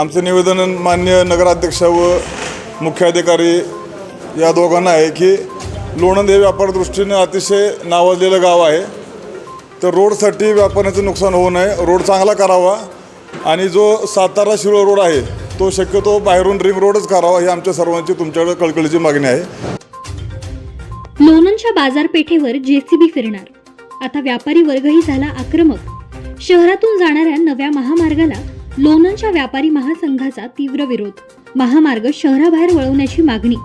आमचं निवेदन मान्य नगराध्यक्ष व मुख्याधिकारी या दोघांना आहे की लोणंद हे व्यापार दृष्टीने अतिशय नावाजलेलं गाव आहे. तर रोडसाठी व्यापाऱ्याचं नुकसान होऊ नये. रोड चांगला करावा आणि जो सातारा शिरोळ रोड आहे तो शक्यतो बाहेरून रिंग रोडच करावा ही आमच्या सर्वांची तुमच्याकडे कळकळीची मागणी आहे. लोणंदच्या बाजारपेठेवर जेसीबी फिरणार. आता व्यापारी वर्गही झाला आक्रमक. शहरातून जाणाऱ्या नव्या महामार्गाला लोणंदच्या व्यापारी महासंघाचा तीव्र विरोध. महामार्ग शहराबाहेर वळवण्याची मागणी.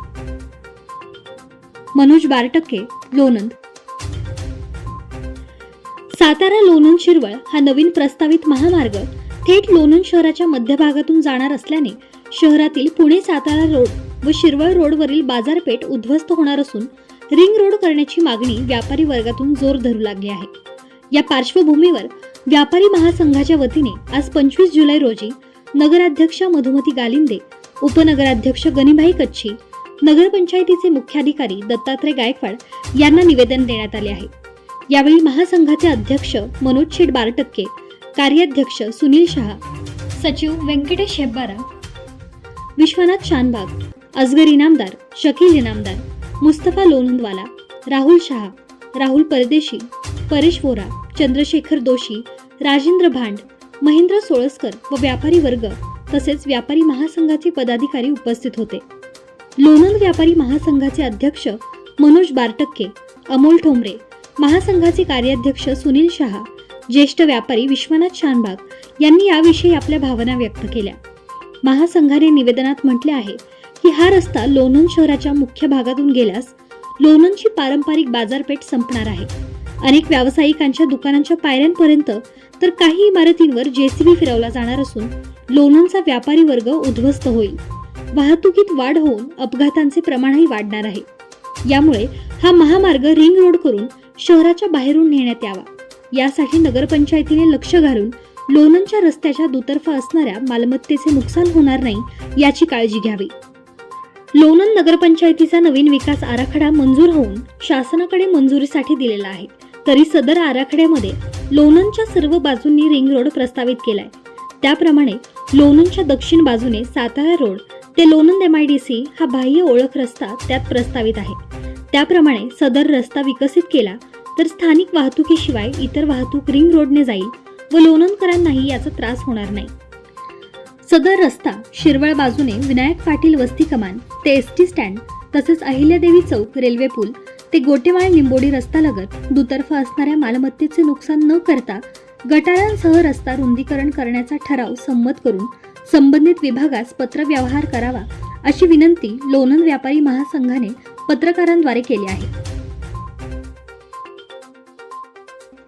मनोज बारटक्के लोणंद. सातारा लोणंद शिरवळ हा नवीन प्रस्तावित महामार्ग थेट लोणंद शहराच्या मध्यभागातून जाणार असल्याने शहरातील पुणे सातारा रोड व शिरवळ रोडवरील बाजारपेठ उद्ध्वस्त होणार असून रिंग रोड करण्याची मागणी व्यापारी वर्गातून जोर धरू लागली आहे. या पार्श्वभूमीवर व्यापारी महासंघाच्या वतीने आज पंचवीस जुलै रोजी नगराध्यक्ष मधुमती गालिंदे उपनगराध्यक्ष गणिभाई कच्छी नगरपंचायतीचे मुख्याधिकारी दत्तात्रय गायकवाड यांना निवेदन देण्यात आले आहे. यावेळी महासंघाचे अध्यक्ष मनोज शेठ बारटक्के कार्याध्यक्ष सुनील शहा सचिव व्यंकटेश हेब्बारा विश्वनाथ शानबाग अजगर इनामदार शकील इनामदार मुस्तफा लोणंदवाला राहुल शहा राहुल परदेशी परेश वोरा चंद्रशेखर दोशी राजेंद्र भांड महेंद्र सोळसकर व व्यापारी वर्ग तसेच व्यापारी महासंघाचे पदाधिकारी उपस्थित होते. लोणंद व्यापारी महासंघाचे अध्यक्ष मनोज बारटक्के अमोल ठोंबरे महासंघाचे कार्याध्यक्ष सुनील शहा ज्येष्ठ व्यापारी विश्वनाथ शानबाग यांनी याविषयी आपल्या भावना व्यक्त केल्या. महासंघाने निवेदनात म्हटले आहे की हा रस्ता लोणंद शहराच्या मुख्य भागातून गेल्यास लोणंदची पारंपरिक बाजारपेठ संपणार आहे. अनेक व्यावसायिकांच्या दुकानांच्या पायऱ्यांपर्यंत तर काही इमारतींवर जेसीबी फिरवला जाणार असून लोणांचा व्यापारी वर्ग उद्ध्वस्त होईल. वाहतुकीत वाढ होऊन अपघातांचे प्रमाणही वाढणार आहे. यामुळे हा महामार्ग रिंग रोड करून शहराच्या बाहेरून नेण्यात यावा. यासाठी नगरपंचायतीने लक्ष घालून लोणंदच्या रस्त्याच्या दुतर्फा असणाऱ्या मालमत्तेचे नुकसान होणार नाही याची काळजी घ्यावी. लोणंद नगरपंचायतीचा नवीन विकास आराखडा मंजूर होऊन शासनाकडे मंजुरीसाठी दिलेला आहे. तरी सदर आराखड्यामध्ये लोणंदच्या सर्व बाजूंनी रिंग रोड प्रस्तावित केलाय. त्याप्रमाणे लोणंदच्या दक्षिण बाजूने सातारा रोड ते लोणंद एमआयडीसी हा बाह्य ओळख रस्ता त्यात प्रस्तावित आहे. त्याप्रमाणे सदर रस्ता विकसित केला तर स्थानिक वाहतुकीशिवाय इतर वाहतूक रिंग रोडने जाईल व लोणंदकरांनाही याचा त्रास होणार नाही. सदर रस्ता शिरवळ बाजूने विनायक पाटील वस्ती कमान ते एस टी स्टँड तसेच अहिल्यादेवी चौक रेल्वे पूल ते गोटेवाळे लिंबोडी रस्ता लगत दुतर्फा असणाऱ्या मालमत्तेचे नुकसान न करता गटारांसह रस्ता रुंदीकरण करण्याचा ठराव संमत करून संबंधित विभागास पत्रव्यवहार करावा अशी विनंती लोणंद व्यापारी महासंघाने पत्रकारांद्वारे केली आहे.